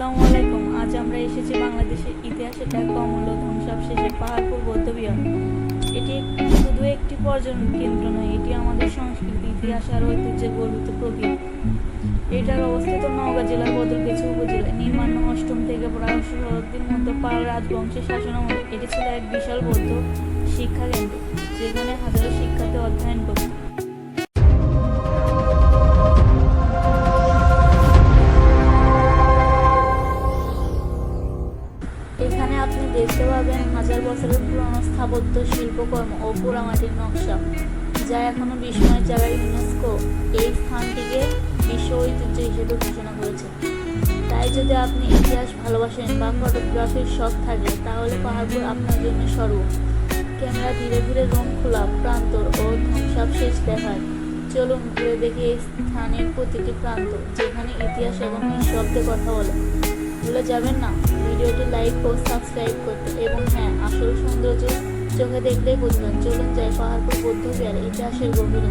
আসসালামু আলাইকুম। আজ আমরা এসেছি বাংলাদেশের ইতিহাসের এক অমূল্য ধ্বংসাবশেষে পাহাড়পুর বৌদ্ধবিহার এটি শুধু একটি পর্যটন কেন্দ্র নয়, এটি আমাদের সংস্কৃতি, ইতিহাস আর ঐতিহ্যের গর্বিত প্রতীক এটার অবস্থিত নওগাঁ জেলার বদলগাছি উপজেলায়। নির্মাণ অষ্টম থেকে প্রায় শতাব্দীর মধ্যে পাল রাজবংশের শাসনামলে এটি ছিল এক বিশাল বৌদ্ধ শিক্ষা কেন্দ্র, যেখানে হাজারো শিক্ষার্থী অধ্যয়ন করত। আপনি দেখতে পাবেন হাজার বছরের পুরনো স্থাপত্য, শিল্পকর্ম ও পোড়ামাটির নকশা, যা এখনও বিস্ময়ের জায়গায় ইউনেস্কো এই স্থানটিকে বিশ্ব ঐতিহ্য হিসেবে ঘোষণা করেছে। তাই যদি আপনি ইতিহাস ভালোবাসেন বা ফটোগ্রাফির শখ থাকে, তাহলে পাহাড়পুর আপনার জন্য স্বর্গ ক্যামেরা ধীরে ধীরে রং খোলা, প্রান্তর ও ধ্বংসাবশেষ দেখায়। চলুন ঘুরে দেখি এই স্থানের প্রতিটি প্রান্ত, যেখানে ইতিহাস এবং নিঃশব্দে কথা বলে। ভুলে যাবেন না। ভিডিওটি লাইক ও সাবস্ক্রাইব করতে এবং হ্যাঁ আসল সৌন্দর্য চোখে দেখলেই বুঝবেন। চলুন যাই পাহাড়পুর বৌদ্ধ বিহার ইতিহাসের গভীরে।